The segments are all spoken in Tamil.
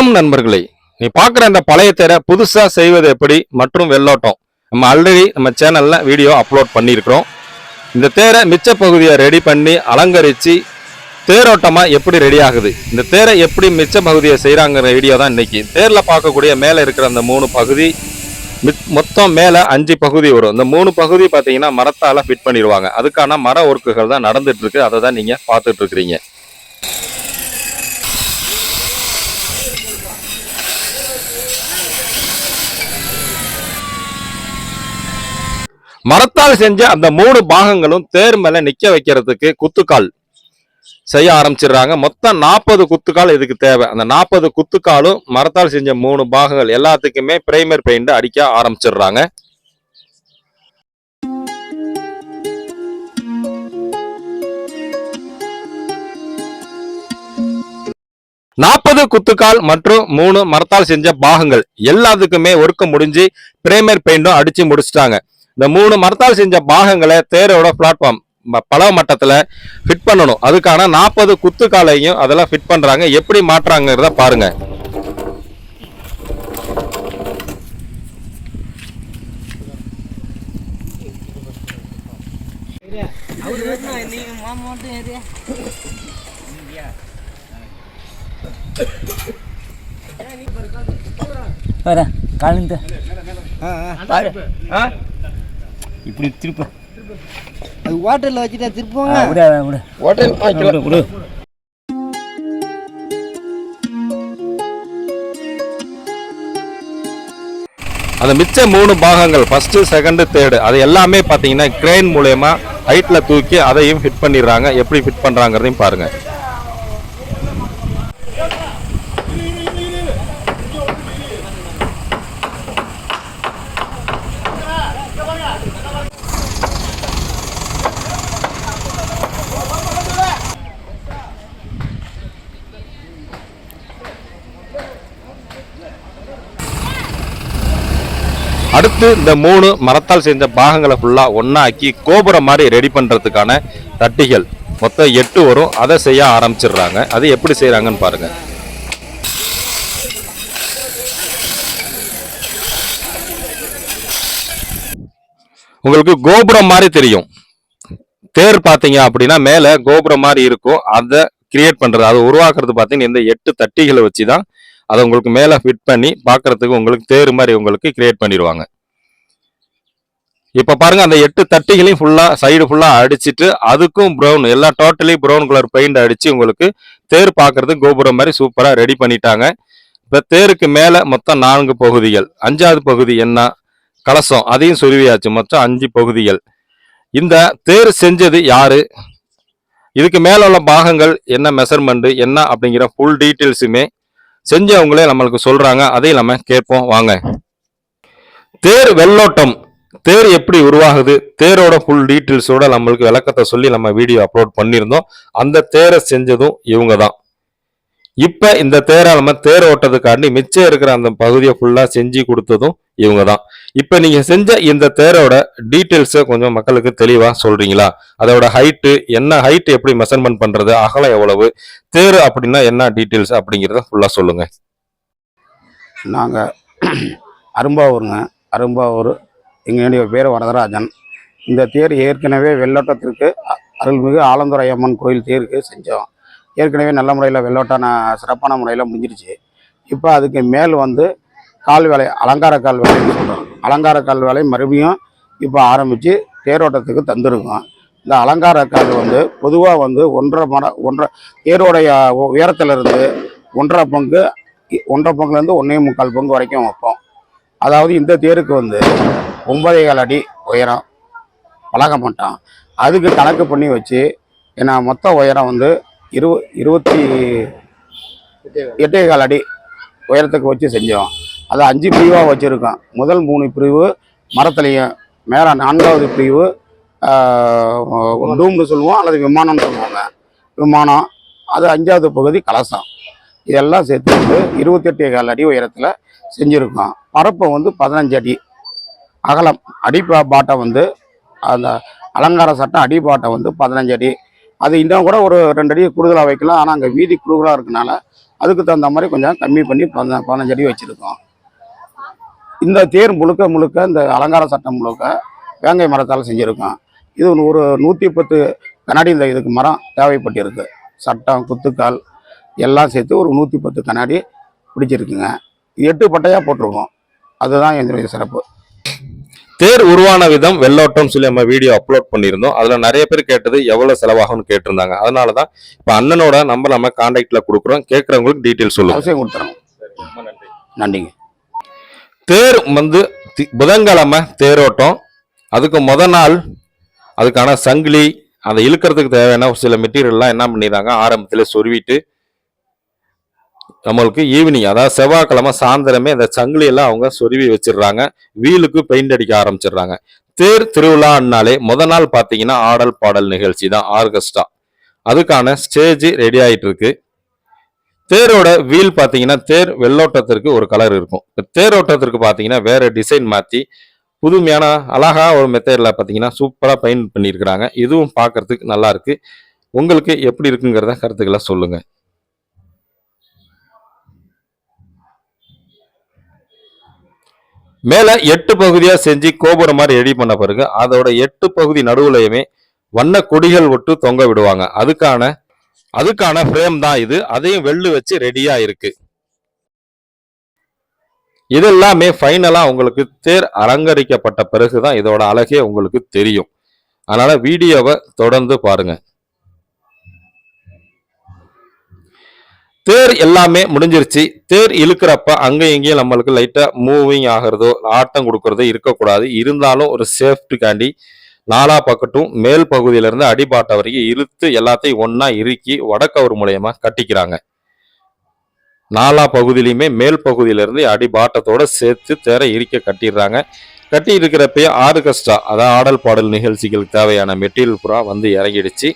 வணக்கம் நண்பர்களே. நீ பார்க்குற இந்த பழைய தேரை புதுசாக செய்வது எப்படி மற்றும் வெள்ளோட்டம்? நம்ம ஆல்ரெடி நம்ம சேனலில் வீடியோ அப்லோட் பண்ணியிருக்கிறோம். இந்த தேரை மிச்ச பகுதியை ரெடி பண்ணி அலங்கரித்து தேரோட்டமாக எப்படி ரெடி ஆகுது? இந்த தேரை எப்படி மிச்ச பகுதியை செய்கிறாங்கிற வீடியோ தான் இன்றைக்கி தேரில் பார்க்கக்கூடிய மேலே இருக்கிற அந்த மூணு பகுதி மித்- மொத்தம் மேலே அஞ்சு பகுதி வரும். இந்த மூணு பகுதி பார்த்தீங்கன்னா மரத்தால் ஃபிட் பண்ணிடுவாங்க. அதுக்கான மர ஒர்க்குகள் தான் நடந்துட்டுருக்கு அதை தான் நீங்கள் பார்த்துட்ருக்குறீங்க மரத்தால் செஞ்ச அந்த மூணு பாகங்களும் தேர் மேல நிக்க வைக்கிறதுக்கு குத்துக்கால் செய்ய ஆரம்பிச்சிடுறாங்க. மொத்தம் நாற்பது குத்துக்கால் இதுக்கு தேவை. அந்த நாற்பது குத்துக்காலும் மரத்தால் செஞ்ச மூணு பாகங்கள் எல்லாத்துக்குமே பிரைமர் பெயிண்ட் அடிக்க ஆரம்பிச்சிடுறாங்க. நாற்பது குத்துக்கால் மற்றும் மூணு மரத்தால் செஞ்ச பாகங்கள் எல்லாத்துக்குமே ஒர்க்கு முடிஞ்சு பிரைமர் பெயிண்டும் அடிச்சு முடிச்சிட்டாங்க. இந்த மூணு மரத்தால் செஞ்ச பாகங்களை தேரோட பிளாட்ஃபார்ம் பல மட்டத்துல ஃபிட் பண்ணணும். அதுக்கான நாற்பது குத்துக்காலையும் அதெல்லாம் ஃபிட் பண்றாங்க. எப்படி மாற்றாங்கிறத பாருங்க. அவர் வரணும் நீ மாமா மட்டும் ஏறியா வர காலிந்த இப்படி திருப்ப. அது ஹோட்டலில் வச்சுட்டா திருப்போங்க விட விட விடு. விடு அந்த மிச்ச மூணு பாகங்கள் ஃபர்ஸ்ட் செகண்ட் தேர்டு அது எல்லாமே பார்த்தீங்கன்னா கிரெயின் மூலயமா ஹைட்ல தூக்கி அதையும் ஃபிட் பண்ணிடுறாங்க. எப்படி ஃபிட் பண்றாங்கிறதையும் பாருங்க. அடுத்து இந்த மூணு மரத்தால் செஞ்ச பாகங்களை ஃபுல்லாக ஒன்றாக்கி கோபுரம் மாதிரி ரெடி பண்ணுறதுக்கான தட்டிகள். மொத்தம் எட்டு வரும். அதை செய்ய ஆரம்பிச்சிடுறாங்க. அது எப்படி செய்கிறாங்கன்னு பாருங்கள் உங்களுக்கு கோபுரம் மாதிரி தெரியும். தேர் பார்த்தீங்க அப்படின்னா மேலே கோபுரம் மாதிரி இருக்கும். அதை கிரியேட் பண்ணுறது அதை உருவாக்குறது பார்த்தீங்கன்னா இந்த எட்டு தட்டிகளை வச்சு தான் அதை உங்களுக்கு மேலே ஃபிட் பண்ணி பார்க்குறதுக்கு உங்களுக்கு தேர் மாதிரி உங்களுக்கு கிரியேட் பண்ணிடுவாங்க. இப்போ பாருங்கள் அந்த எட்டு தட்டிகளையும் ஃபுல்லாக சைடு ஃபுல்லாக அடிச்சுட்டு அதுக்கும் ப்ரௌன் எல்லாம் டோட்டலி ப்ரௌன் கலர் பெயிண்ட் அடித்து உங்களுக்கு தேர் பார்க்குறதுக்கு கோபுரம் மாதிரி சூப்பராக ரெடி பண்ணிட்டாங்க. இப்போ தேருக்கு மேலே மொத்தம் நான்கு பகுதிகள். அஞ்சாவது பகுதி என்ன? கலசம். அதையும் சொருவியாச்சு. மொத்தம் அஞ்சு பகுதிகள். இந்த தேர் செஞ்சது யாரு? இதுக்கு மேலே உள்ள பாகங்கள் என்ன மெஷர்மெண்ட்டு என்ன அப்படிங்கிற ஃபுல் டீட்டெயில்ஸுமே செஞ்சவங்களே நம்மளுக்கு சொல்றாங்க அதையும் நம்ம கேட்போம். வாங்க. தேர் வெள்ளோட்டம். தேர் எப்படி உருவாகுது? தேரோட ஃபுல் டீட்டெயில்ஸோட நம்மளுக்கு விளக்கத்தை சொல்லி நம்ம வீடியோ அப்லோட் பண்ணியிருந்தோம். அந்த தேரை செஞ்சதும் இவங்க தான் இப்போ இந்த தேரை நம்ம தேர் ஓட்டதுக்காண்டி மிச்சம் இருக்கிற அந்த பகுதியை ஃபுல்லாக செஞ்சு கொடுத்ததும் இவங்க தான் இப்போ நீங்கள் செஞ்ச இந்த தேரோட டீட்டெயில்ஸை கொஞ்சம் மக்களுக்கு தெளிவாக சொல்கிறீங்களா அதோட ஹைட்டு என்ன ஹைட்டு எப்படி மெஷர்மெண்ட் பண்ணுறது அகலம் எவ்வளவு தேர் அப்படின்னா என்ன டீட்டெயில்ஸ் அப்படிங்கிறத ஃபுல்லாக சொல்லுங்கள் நாங்கள் அரும்பாவூருங்க. அரும்பாவூர் எங்களுடைய பேர் வரதராஜன். இந்த தேர் ஏற்கனவே வெள்ளோட்டத்திற்கு அருள்மிகு ஆலந்துறை அம்மன் கோயில் தேருக்கு செஞ்சோம். ஏற்கனவே நல்ல முறையில் வெள்ளோட்டான சிறப்பான முறையில் முடிஞ்சிருச்சு. இப்போ அதுக்கு மேல் வந்து கால் வேலை அலங்கார கால் வேலைன்னு சொல்கிறோம் அலங்கார கால் வேலை மறுபடியும் இப்போ ஆரம்பித்து தேரோட்டத்துக்கு தந்துருக்கோம். இந்த அலங்கார கால் வந்து பொதுவாக வந்து ஒன்றரை மர ஒன்றரை தேரோடைய உயரத்திலிருந்து ஒன்றரை பங்கு ஒன்றரை பங்குலேருந்து ஒன்றே முக்கால் பங்கு வரைக்கும் வைப்போம். அதாவது இந்த தேருக்கு வந்து ஒன்பதே கால் அடி உயரம் பழக மாட்டோம் அதுக்கு கணக்கு பண்ணி வச்சு ஏன்னா மொத்த உயரம் வந்து இரு இருபத்தி எட்டே கால் அடி உயரத்துக்கு வச்சு செஞ்சோம். அதை அஞ்சு பிரிவாக வச்சுருக்கோம். முதல் மூணு பிரிவு மரத்துலேயும் மேலே நான்காவது பிரிவு டூம்னு சொல்லுவோம் அல்லது விமானம்னு சொல்லுவாங்க. விமானம் அது அஞ்சாவது பகுதி கலசம். இதெல்லாம் சேர்த்து வந்து இருபத்தெட்டே கால் அடி உயரத்தில் செஞ்சுருக்கோம். பரப்பு வந்து பதினஞ்சு அடி. அகலம் அடி பாட்டை வந்து அந்த அலங்கார சட்டம் அடி பாட்டை வந்து பதினஞ்சு அடி. அது இன்னும் கூட ஒரு ரெண்டு அடி கூடுதலாக வைக்கலாம். ஆனால் அங்கே வீதி குறுகலாக இருக்கனால அதுக்கு தகுந்த மாதிரி கொஞ்சம் கம்மி பண்ணி பதின- பதினஞ்சு அடி வச்சுருக்கோம். இந்த தேர் முழுக்க முழுக்க இந்த அலங்கார சட்டம் முழுக்க வேங்கை மரத்தால் செஞ்சுருக்கோம். இது ஒரு நூற்றி பத்து கண்ணாடி இந்த இதுக்கு மரம் தேவைப்பட்டிருக்கு. சட்டம் குத்துக்கால் எல்லாம் சேர்த்து ஒரு நூற்றி பத்து கண்ணாடி பிடிச்சிருக்குங்க. இது எட்டு பட்டையாக போட்டிருக்கோம். அதுதான் என்னுடைய சிறப்பு. தேர் உருவான விதம் வெள்ளோட்டம் சொல்லி நம்ம வீடியோ அப்லோட் பண்ணியிருந்தோம். அதுல நிறைய பேர் கேட்டது எவ்வளவு செலவாகும்னு கேட்டிருந்தாங்க. அதனாலதான் இப்ப அண்ணனோட நம்பர் நம்ம கான்டாக்ட்ல கொடுக்குறோம். கேட்கறவங்களுக்கு டீட்டெயில் சொல்லுங்க. அவசியம் கொடுத்துறோம். நன்றிங்க. தேர் வந்து புதன்கிழமை தேரோட்டம். அதுக்கு முத நாள் அதுக்கான சங்கிலி அதை இழுக்கிறதுக்கு தேவையான சில மெட்டீரியல்லாம் என்ன பண்ணிடுறாங்க ஆரம்பத்துல சொருவிட்டு நம்மளுக்கு ஈவினிங் அதாவது செவ்வாய்க்கிழமை சாயந்தரமே அந்த சங்கிலியெல்லாம் அவங்க சொருவி வச்சிடுறாங்க. வீலுக்கு பெயிண்ட் அடிக்க ஆரம்பிச்சிடுறாங்க. தேர் திருவிழான்னாலே முத நாள் பார்த்தீங்கன்னா ஆடல் பாடல் நிகழ்ச்சி தான் ஆர்கெஸ்ட்ரா. அதுக்கான ஸ்டேஜ் ரெடி ஆகிட்டு இருக்கு தேரோட வீல் பார்த்தீங்கன்னா தேர் வெள்ளோட்டத்திற்கு ஒரு கலர் இருக்கும். இப்போ தேரோட்டத்திற்கு பார்த்தீங்கன்னா வேற டிசைன் மாற்றி புதுமையான அழகா ஒரு மெத்தடில் பார்த்தீங்கன்னா சூப்பராக பெயிண்ட் பண்ணியிருக்கிறாங்க. இதுவும் பார்க்கறதுக்கு நல்லா இருக்கு. உங்களுக்கு எப்படி இருக்குங்கிறத கருத்துக்களை சொல்லுங்கள் மேலே எட்டு பகுதியாக செஞ்சு கோபுரம் மாதிரி ரெடி பண்ண பிறகு அதோட எட்டு பகுதி நடுவுலையுமே வண்ண கொடிகள் விட்டு தொங்க விடுவாங்க. அதுக்கான அதுக்கான ஃப்ரேம் தான் இது. அதையும் வெள்ளு வச்சு ரெடியாக இருக்கு. இதெல்லாமே ஃபைனலாக உங்களுக்கு தேர் அலங்கரிக்கப்பட்ட பிறகு தான் இதோட அழகே உங்களுக்கு தெரியும். அதனால் வீடியோவை தொடர்ந்து பாருங்கள் தேர் எல்லாமே முடிஞ்சிருச்சு. தேர் இழுக்கிறப்ப அங்கே இங்கேயும் நம்மளுக்கு லைட்டாக மூவிங் ஆகிறதோ ஆட்டம் கொடுக்கறதோ இருக்கக்கூடாது. இருந்தாலும் ஒரு சேஃப்டிக்காண்டி நாலா பக்கட்டும் மேல் பகுதியிலேருந்து அடிபாட்டை வரைக்கும் இழுத்து எல்லாத்தையும் ஒன்றா இறுக்கி வடக்கவர் மூலயமா கட்டிக்கிறாங்க. நாலா பகுதியிலையுமே மேல் பகுதியிலிருந்து அடிபாட்டத்தோட சேர்த்து தேரை இறுக்க கட்டிடுறாங்க. கட்டி இருக்கிறப்பயே ஆர்கெஸ்ட்ரா அதாவது ஆடல் பாடல் நிகழ்ச்சிகளுக்கு தேவையான மெட்டீரியல் புறா வந்து இறங்கிடுச்சு.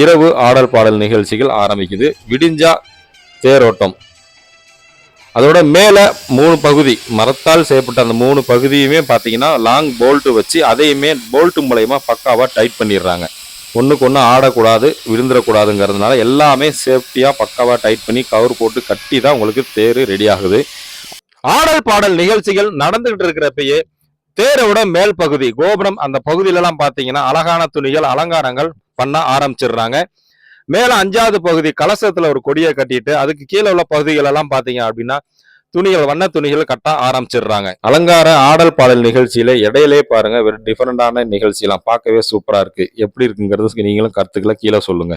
இரவு ஆடல் பாடல் நிகழ்ச்சிகள் ஆரம்பிக்குது. விடிஞ்சா தேரோட்டம். அதோட மேலே மூணு பகுதி மரத்தால் செய்யப்பட்ட அந்த மூணு பகுதியுமே பார்த்தீங்கன்னா லாங் போல்ட்டு வச்சு அதையுமே போல்ட்டு மூலயமா பக்காவாக டைட் பண்ணிடுறாங்க. ஒன்றுக்கு ஒன்று ஆடக்கூடாது விழுந்துடக்கூடாதுங்கிறதுனால எல்லாமே சேஃப்டியாக பக்காவாக டைட் பண்ணி கவர் போட்டு கட்டி தான் உங்களுக்கு தேர் ரெடி ஆகுது. ஆடல் பாடல் நிகழ்ச்சிகள் நடந்துகிட்டு இருக்கிறப்பயே தேரோட மேல் பகுதி கோபுரம் அந்த பகுதியிலலாம் பார்த்தீங்கன்னா அழகான துணிகள் அலங்காரங்கள் பண்ண ஆரம்பிச்சிடுறாங்க. மேல அஞ்சாவது பகுதி கலசத்துல ஒரு கொடியை கட்டிட்டு அதுக்கு கீழே உள்ள பகுதிகள் எல்லாம் பாத்தீங்க அப்படின்னா துணிகள் வண்ண துணிகள் கட்ட ஆரம்பிச்சிடுறாங்க. அலங்கார ஆடல் பாடல் நிகழ்ச்சியில இடையிலே பாருங்க ஒரு டிஃபரெண்டான நிகழ்ச்சியெல்லாம் பார்க்கவே சூப்பரா இருக்கு. எப்படி இருக்குங்கிறது நீங்களும் கருத்துக்களை கீழே சொல்லுங்க.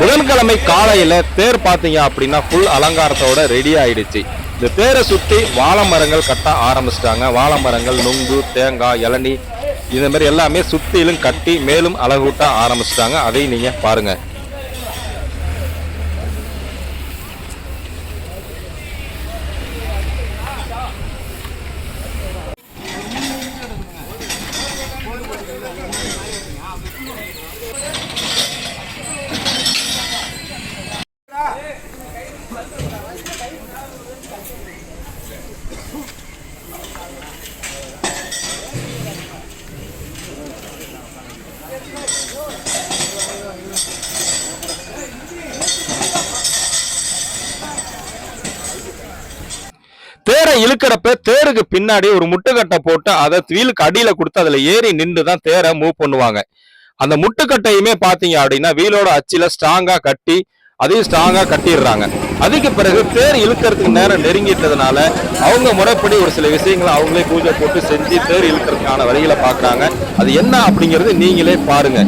புதன்கிழமை காலையில தேர் பாத்தீங்க அப்படின்னா ஃபுல் அலங்காரத்தோட ரெடி ஆயிடுச்சு. இந்த தேரை சுத்தி வாழை மரங்கள் கட்ட ஆரம்பிச்சிட்டாங்க. வாழை மரங்கள் நுங்கு தேங்காய் இளநி இந்த மாதிரி எல்லாமே சுத்திலும் கட்டி மேலும் அழகூட்ட ஆரம்பிச்சிட்டாங்க. அதையும் நீங்க பாருங்க தேரை இழுக்கிறப்ப தேருக்கு பின்னாடி ஒரு முட்டுக்கட்டை போட்டு அதை வீலுக்கு அடியில கொடுத்து அதுல ஏறி நின்று தான் தேரை மூவ் பண்ணுவாங்க. அந்த முட்டுக்கட்டையுமே பாத்தீங்க அப்படின்னா வீலோட அச்சில ஸ்ட்ராங்கா கட்டி அதையும் ஸ்ட்ராங்கா கட்டிடுறாங்க. அதுக்கு பிறகு தேர் இழுக்கிறதுக்கு நேரம் நெருங்கிட்டதுனால அவங்க முறைப்படி ஒரு சில விஷயங்களை அவங்களே பூஜை போட்டு செஞ்சு தேர் இழுக்கிறதுக்கான வழிகளை பாக்குறாங்க அது என்ன அப்படிங்கிறது நீங்களே பாருங்க.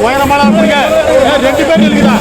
உயரமான இருப்பீங்க ரெண்டு பேர் இருக்குதா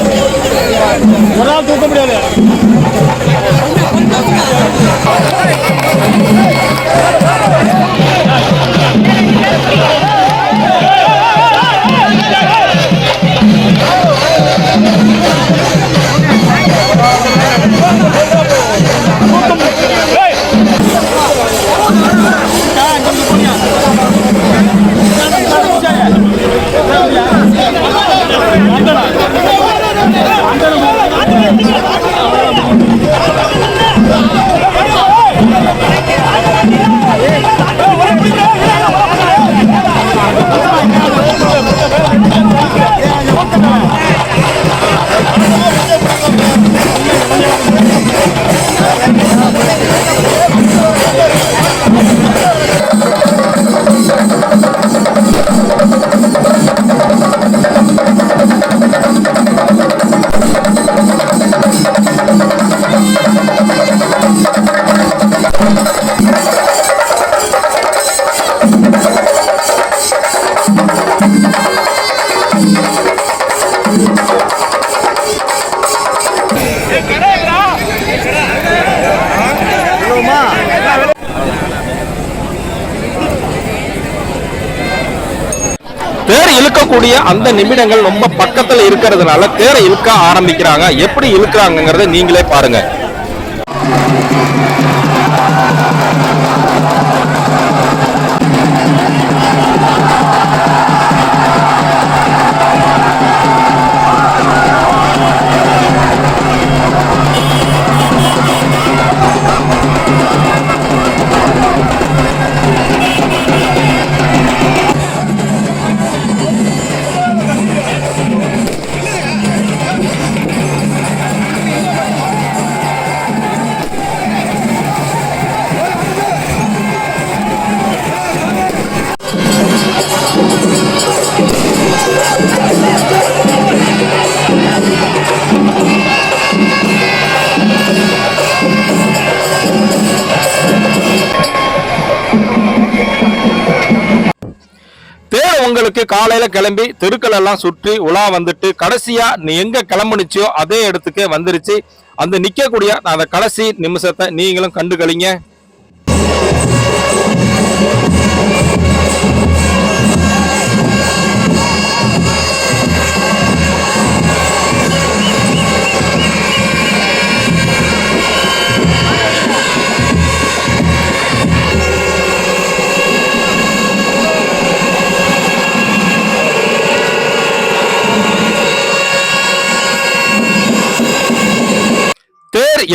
தேர் இழுக்கக்கூடிய அந்த நிமிடங்கள் ரொம்ப பக்கத்துல இருக்கிறதுனால தேரை இழுக்க ஆரம்பிக்கிறாங்க. எப்படி இழுக்கிறாங்கிறத நீங்களே பாருங்க. உங்களுக்கு காலையில கிளம்பி தெருக்கள் எல்லாம் சுற்றி உலா வந்துட்டு கடைசியா நீ எங்க கிளம்புனுச்சியோ அதே இடத்துக்கே வந்துருச்சு. அந்த நிக்கக்கூடிய அந்த கடைசி நிமிஷத்தை நீங்களும் கண்டுகளிங்க.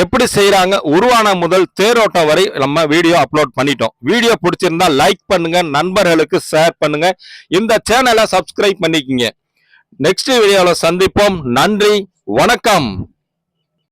எப்படி செய்கிறாங்க உருவான முதல் தேரோட்டம் வரை நம்ம வீடியோ அப்லோட் பண்ணிட்டோம். வீடியோ பிடிச்சிருந்தா லைக் பண்ணுங்க நண்பர்களுக்கு ஷேர் பண்ணுங்க. இந்த சேனலை சப்ஸ்கிரைப் பண்ணிக்கிங்க. நெக்ஸ்ட் வீடியோவில் சந்திப்போம். நன்றி வணக்கம்.